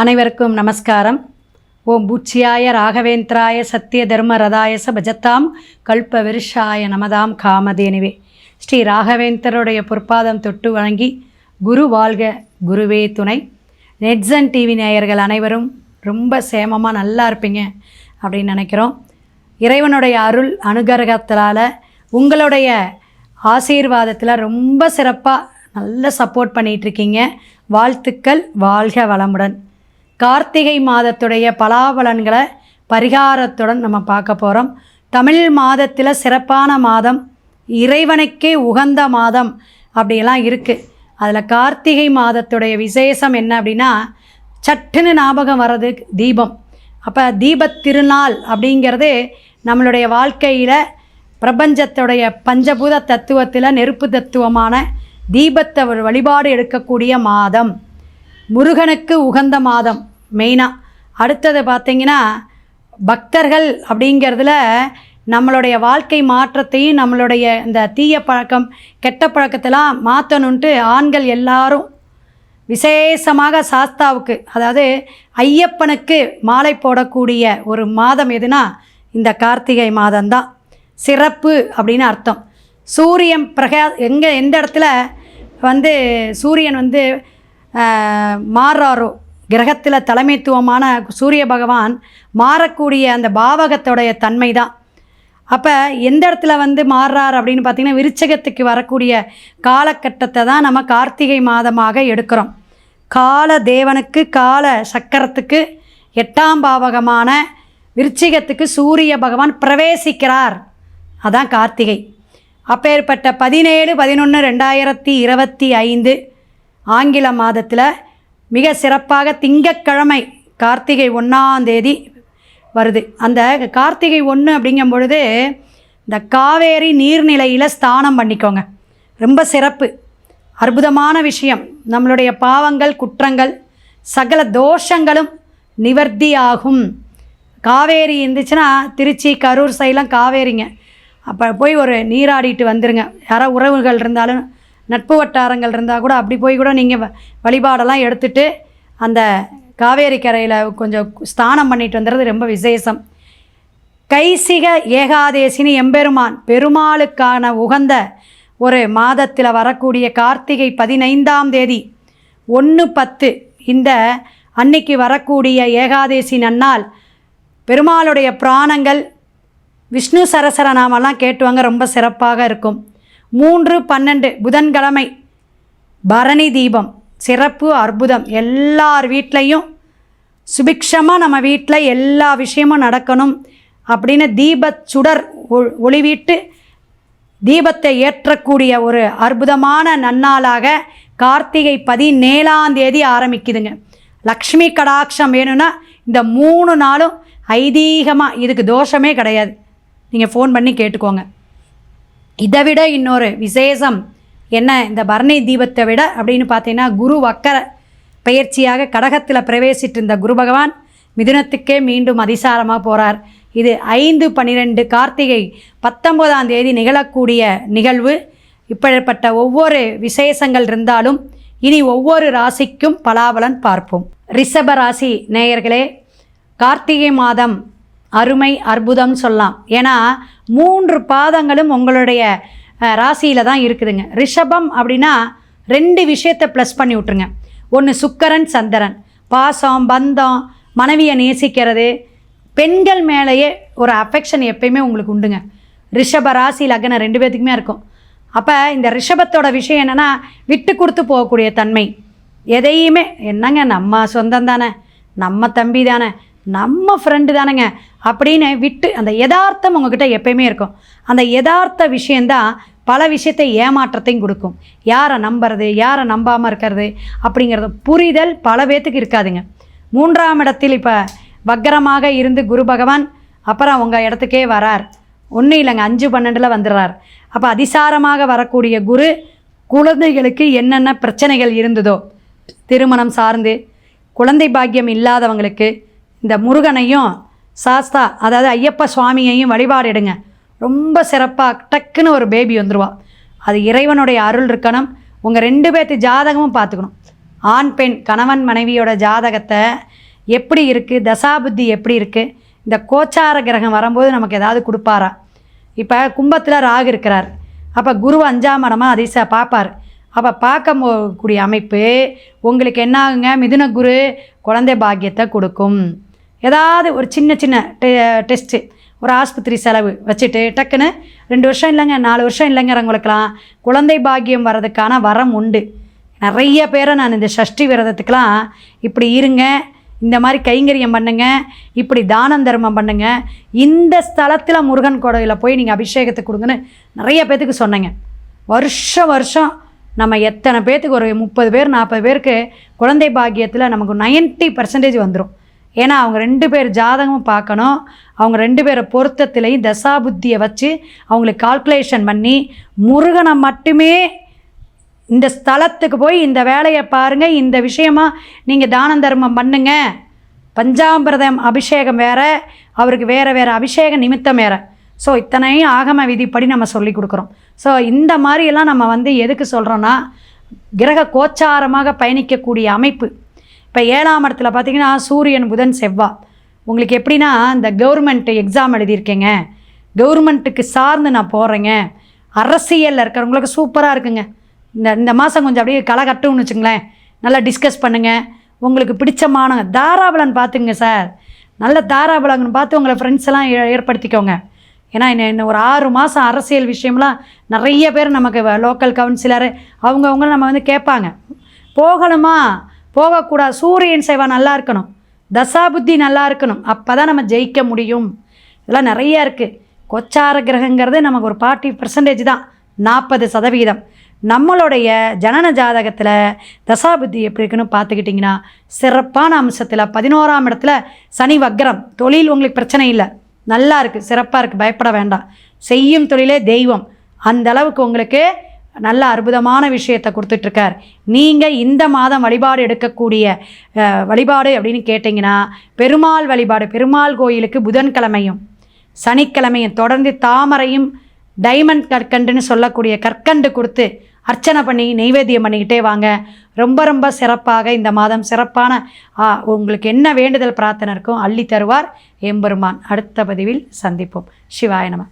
அனைவருக்கும் நமஸ்காரம். ஓம் பூச்சியாய ராகவேந்திராய சத்திய தர்ம ரதாயச பஜத்தாம் கல்ப விருஷாய நமதாம் காமதேனிவே. ஸ்ரீ ராகவேந்தருடைய பொற்பாதம் தொட்டு வணங்கி குரு வாழ்க குருவே துணை. நெட்ஸன் டிவி நேயர்கள் அனைவரும் ரொம்ப சேமமாக நல்லா இருப்பீங்க அப்படின்னு நினைக்கிறோம். இறைவனுடைய அருள் அனுகிரகத்தினால உங்களுடைய ஆசீர்வாதத்தில் ரொம்ப சிறப்பாக நல்ல சப்போர்ட் பண்ணிகிட்ருக்கீங்க வாழ்த்துக்கள் வாழ்க வளமுடன். கார்த்திகை மாதத்துடைய பலாபலன்களை பரிகாரத்துடன் நம்ம பார்க்க போகிறோம் தமிழ் மாதத்தில் சிறப்பான மாதம் இறைவனுக்கே உகந்த மாதம் அப்படியெல்லாம் இருக்குது அதில் கார்த்திகை மாதத்துடைய விசேஷம் என்ன அப்படின்னா சட்டுன்னு ஞாபகம் வர்றது தீபம். அப்போ தீபத் திருநாள் அப்படிங்கிறது நம்மளுடைய வாழ்க்கையில் பிரபஞ்சத்துடைய பஞ்சபூத தத்துவத்தில் நெருப்பு தத்துவமான தீபத்தை ஒரு வழிபாடு எடுக்கக்கூடிய மாதம். முருகனுக்கு உகந்த மாதம். மெயினாக அடுத்தது பார்த்திங்கன்னா பக்தர்கள் அப்படிங்கிறதுல நம்மளுடைய வாழ்க்கை மாற்றத்தையும் நம்மளுடைய இந்த தீய பழக்கம் கெட்ட பழக்கத்தெல்லாம் மாற்றணுன்ட்டு ஆண்கள் எல்லாரும் விசேஷமாக சாஸ்தாவுக்கு அதாவது ஐயப்பனுக்கு மாலை போடக்கூடிய ஒரு மாதம் எதுனா இந்த கார்த்திகை மாதம்தான். சிறப்பு அப்படின்னு அர்த்தம். சூரியன் பிரகா எங்கே எந்த இடத்துல வந்து சூரியன் வந்து மாறுறாரோ கிரகத்தில் தலைமைத்துவமான சூரிய பகவான் மாறக்கூடிய அந்த பாவகத்தோடைய தன்மை தான் அப்போ எந்த இடத்துல வந்து மாறுறார் அப்படின்னு பார்த்தீங்கன்னா விருச்சகத்துக்கு வரக்கூடிய காலகட்டத்தை தான் நம்ம கார்த்திகை மாதமாக எடுக்கிறோம். கால தேவனுக்கு கால சக்கரத்துக்கு எட்டாம் பாவகமான விருச்சிகத்துக்கு சூரிய பகவான் பிரவேசிக்கிறார். அதான் கார்த்திகை. அப்பேற்பட்ட பதினேழு பதினொன்று ரெண்டாயிரத்தி இருபத்தி ஐந்து ஆங்கில மாதத்தில் மிக சிறப்பாக திங்கக்கிழமை கார்த்திகை ஒன்றாம் தேதி வருது. அந்த கார்த்திகை ஒன்று அப்படிங்கும் பொழுது இந்த காவேரி நீர்நிலையில் ஸ்தானம் பண்ணிக்கோங்க. ரொம்ப சிறப்பு. அற்புதமான விஷயம். நம்மளுடைய பாவங்கள் குற்றங்கள் சகல தோஷங்களும் நிவர்த்தியாகும் காவேரி இருந்துச்சுன்னா திருச்சி கரூர் சைடெலாம் காவேரிங்க. அப்போ போய் ஒரு நீராடிட்டு வந்துருங்க. யாரோ உறவுகள் இருந்தாலும் நட்பு வட்டாரங்கள் இருந்தால் கூட அப்படி போய் கூட நீங்கள் வழிபாடெல்லாம் எடுத்துட்டு அந்த காவேரி கரையில் கொஞ்சம் ஸ்தானம் பண்ணிட்டு வந்துடுறது ரொம்ப விசேஷம். கைசிக ஏகாதேசினி எம்பெருமான் பெருமாளுக்கான உகந்த ஒரு மாதத்தில் வரக்கூடிய கார்த்திகை பதினைந்தாம் தேதி ஒன்று பத்து இந்த அன்னைக்கு வரக்கூடிய ஏகாதேசி நன்னால் பெருமாளுடைய பிராணங்கள் விஷ்ணு சரசர நாமெல்லாம் கேட்டுவாங்க ரொம்ப சிறப்பாக இருக்கும். மூன்று பன்னெண்டு புதன்கிழமை. பரணி தீபம் சிறப்பு அற்புதம். எல்லார் வீட்லேயும் சுபிக்ஷமாக நம்ம வீட்டில் எல்லா விஷயமும் நடக்கணும் அப்படின்னு தீபச் சுடர் ஒ- ஒளிவிட்டு தீபத்தை ஏற்றக்கூடிய ஒரு அற்புதமான நன்னாளாக கார்த்திகை பதினேழாம் தேதி ஆரம்பிக்குதுங்க. லக்ஷ்மி கடாட்சம் வேணும்னா இந்த மூணு நாளும் ஐதீகமாக இதுக்கு தோஷமே கிடையாது. நீங்கள் ஃபோன் பண்ணி கேட்டுக்கோங்க. இதை விட இன்னொரு விசேஷம் என்ன? இந்த பரணி தீபத்தை விட அப்படின்னு பார்த்தீங்கன்னா குரு வக்கர பயிற்சியாக கடகத்தில் பிரவேசிட்டு இருந்த குரு பகவான் மிதுனத்துக்கே மீண்டும் அதிசாரமாக போகிறார் இது ஐந்து பன்னிரெண்டு கார்த்திகை பத்தொம்போதாம் தேதி நிகழக்கூடிய நிகழ்வு. இப்படிப்பட்ட ஒவ்வொரு விசேஷங்கள் இருந்தாலும் இனி ஒவ்வொரு ராசிக்கும் பலாபலன் பார்ப்போம். ரிஷப ராசி நேயர்களே கார்த்திகை மாதம் அருமை அற்புதம் சொல்லலாம். ஏன்னா மூன்று பாதங்களும் உங்களுடைய ராசியில் தான் இருக்குதுங்க. ரிஷபம் அப்படின்னா ரெண்டு விஷயத்தை ப்ளஸ் பண்ணி விட்ருங்க ஒன்று சுக்கரன் சந்திரன். பாசம் பந்தம் மனைவியை நேசிக்கிறது பெண்கள் மேலேயே ஒரு அஃபெக்ஷன் எப்பயுமே உங்களுக்கு உண்டுங்க. ரிஷப ராசி லக்னம் ரெண்டு பேர்த்துக்குமே இருக்கும். அப்போ இந்த ரிஷபத்தோட விஷயம் என்னென்னா விட்டு கொடுத்து போகக்கூடிய தன்மை. எதையுமே என்னங்க நம்ம சொந்தம் தானே. நம்ம தம்பி தானே. நம்ம ஃப்ரெண்டு தானேங்க. அப்படின்னு விட்டு அந்த யதார்த்தம் உங்ககிட்ட எப்பயுமே இருக்கும். அந்த யதார்த்த விஷயந்தான் பல விஷயத்தை ஏமாற்றத்தையும் கொடுக்கும். யாரை நம்புறது யாரை நம்பாமல் இருக்கிறது அப்படிங்கிறது புரிதல் பல பேர்த்துக்கு இருக்காதுங்க. மூன்றாம் இடத்தில் இப்போ வக்கரமாக இருந்து குரு பகவான் அப்புறம் உங்கள் இடத்துக்கே வரார். ஒன்றும் இல்லைங்க அஞ்சு பன்னெண்டில் வந்துடுறார். அப்போ அதிசாரமாக வரக்கூடிய குரு குழந்தைகளுக்கு என்னென்ன பிரச்சனைகள் இருந்ததோ திருமணம் சார்ந்து குழந்தை பாக்கியம் இல்லாதவங்களுக்கு இந்த முருகனையும் சாஸ்தா அதாவது ஐயப்ப சுவாமியையும் வழிபாடிடுங்க. ரொம்ப சிறப்பாக டக்குன்னு ஒரு பேபி வந்துடுவா அது இறைவனுடைய அருள் இருக்கணும். உங்கள் ரெண்டு பேர்த்து ஜாதகமும் பார்த்துக்கணும் ஆண் பெண் கணவன் மனைவியோட ஜாதகத்தை எப்படி இருக்குது தசாபுத்தி எப்படி இருக்குது இந்த கோச்சார கிரகம் வரும்போது நமக்கு ஏதாவது கொடுப்பாரா? இப்போ கும்பத்தில் ராகு இருக்கிறார். அப்போ குரு அஞ்சாம் இடமாக அதிச பார்ப்பார் அப்போ பார்க்க கூடிய அமைப்பு உங்களுக்கு என்ன ஆகுங்க? மிதுன குரு குழந்தை பாக்கியத்தை கொடுக்கும். ஏதாவது ஒரு சின்ன சின்ன டெ டெஸ்ட்டு ஒரு ஆஸ்பத்திரி செலவு வச்சுட்டு டக்குன்னு ரெண்டு வருஷம் இல்லைங்க நாலு வருஷம் இல்லைங்கிறவங்களுக்கெல்லாம் குழந்தை பாக்கியம் வர்றதுக்கான வரம் உண்டு. நிறைய பேரை நான் இந்த சஷ்டி விரதத்துக்கெலாம் இப்படி இருங்க இந்த மாதிரி கைங்கரியம் பண்ணுங்க இப்படி தானம் தர்மம் பண்ணுங்க. இந்த ஸ்தலத்தில் முருகன் கோடையில் போய் நீங்கள் அபிஷேகத்தை கொடுங்கன்னு நிறைய பேத்துக்கு சொன்னேங்க. வருஷம் வருஷம் நம்ம எத்தனை பேர்த்துக்கு ஒரு முப்பது பேர் நாற்பது பேருக்கு குழந்தை பாக்கியத்தில் நமக்கு 90% பர்சன்டேஜ் வந்துடும் ஏன்னா அவங்க ரெண்டு பேர் ஜாதகமும் பார்க்கணும். அவங்க ரெண்டு பேரை பொருத்தத்திலையும் தசாபுத்தியை வச்சு அவங்களுக்கு கால்குலேஷன் பண்ணி முருகனை மட்டுமே இந்த ஸ்தலத்துக்கு போய் இந்த வேலையை பாருங்கள் இந்த விஷயமா நீங்கள் தானம் தர்மம் பண்ணுங்க. பஞ்சாமிரதம் அபிஷேகம் வேற அவருக்கு வேறு வேறு அபிஷேக நிமித்தம் வேறு. ஸோ இத்தனையும் ஆகம விதிப்படி நம்ம சொல்லி கொடுக்குறோம். ஸோ இந்த மாதிரியெல்லாம் நம்ம வந்து எதுக்கு சொல்கிறோன்னா கிரக கோச்சாரமாக பயணிக்கக்கூடிய அமைப்பு. இப்போ ஏழாம் இடத்துல பார்த்தீங்கன்னா சூரியன் புதன் செவ்வா. உங்களுக்கு எப்படின்னா இந்த கவர்மெண்ட் எக்ஸாம் எழுதியிருக்கேங்க. கவர்மெண்ட்டுக்கு சார்ந்து நான் போகிறேங்க அரசியலில் இருக்கிறவங்களுக்கு சூப்பராக இருக்குங்க. இந்த இந்த மாதம் கொஞ்சம் அப்படியே களை கட்டும்னு வச்சுங்களேன். நல்லா டிஸ்கஸ் பண்ணுங்கள் உங்களுக்கு பிடிச்சமான தாராபலன் பார்த்துங்க சார் நல்ல தாராபலன் பார்த்து உங்களை ஃப்ரெண்ட்ஸ் எல்லாம் ஏ- ஏற்படுத்திக்கோங்க. ஏன்னா இன்னும் இன்னும் ஒரு ஆறு மாதம் அரசியல் விஷயம்லாம் நிறைய பேர் நமக்கு லோக்கல் கவுன்சிலர் அவங்கவுங்களும் நம்ம வந்து கேட்பாங்க. போகணுமா? போகக்கூடாது சூரியன் சேவை நல்லா இருக்கணும். தசாபுத்தி நல்லா இருக்கணும். அப்போ தான் நம்ம ஜெயிக்க முடியும். இதெல்லாம் நிறைய இருக்குது கொச்சார கிரகங்கிறது நமக்கு ஒரு ஃபார்ட்டி பர்சன்டேஜ் தான். நாற்பது சதவீதம். நம்மளுடைய ஜனன ஜாதகத்தில் தசாபுத்தி எப்படி இருக்குன்னு பார்த்துக்கிட்டிங்கன்னா சிறப்பான அம்சத்தில் பதினோராம் இடத்துல சனி வக்ரம். தொழில் உங்களுக்கு பிரச்சனை இல்லை. நல்லா இருக்குது சிறப்பாக இருக்குது பயப்பட வேண்டாம். செய்யும் தொழிலே தெய்வம். அந்த அளவுக்கு உங்களுக்கு நல்ல அற்புதமான விஷயத்தை கொடுத்துட்ருக்கார். நீங்கள் இந்த மாதம் வழிபாடு எடுக்கக்கூடிய வழிபாடு அப்படின்னு கேட்டிங்கன்னா பெருமாள் வழிபாடு பெருமாள் கோயிலுக்கு புதன்கிழமையும் சனிக்கிழமையும் தொடர்ந்து தாமரையும் டைமண்ட் கற்கண்டுன்னு சொல்லக்கூடிய கற்கண்டு கொடுத்து அர்ச்சனை பண்ணி நெய்வேத்தியம் பண்ணிக்கிட்டே வாங்க. ரொம்ப ரொம்ப சிறப்பாக இந்த மாதம் சிறப்பான ஆ, உங்களுக்கு என்ன வேண்டுதல் பிரார்த்தனை இருக்கும் அள்ளி தருவார் எம்பெருமான். அடுத்த பதிவில் சந்திப்போம். சிவாய நம.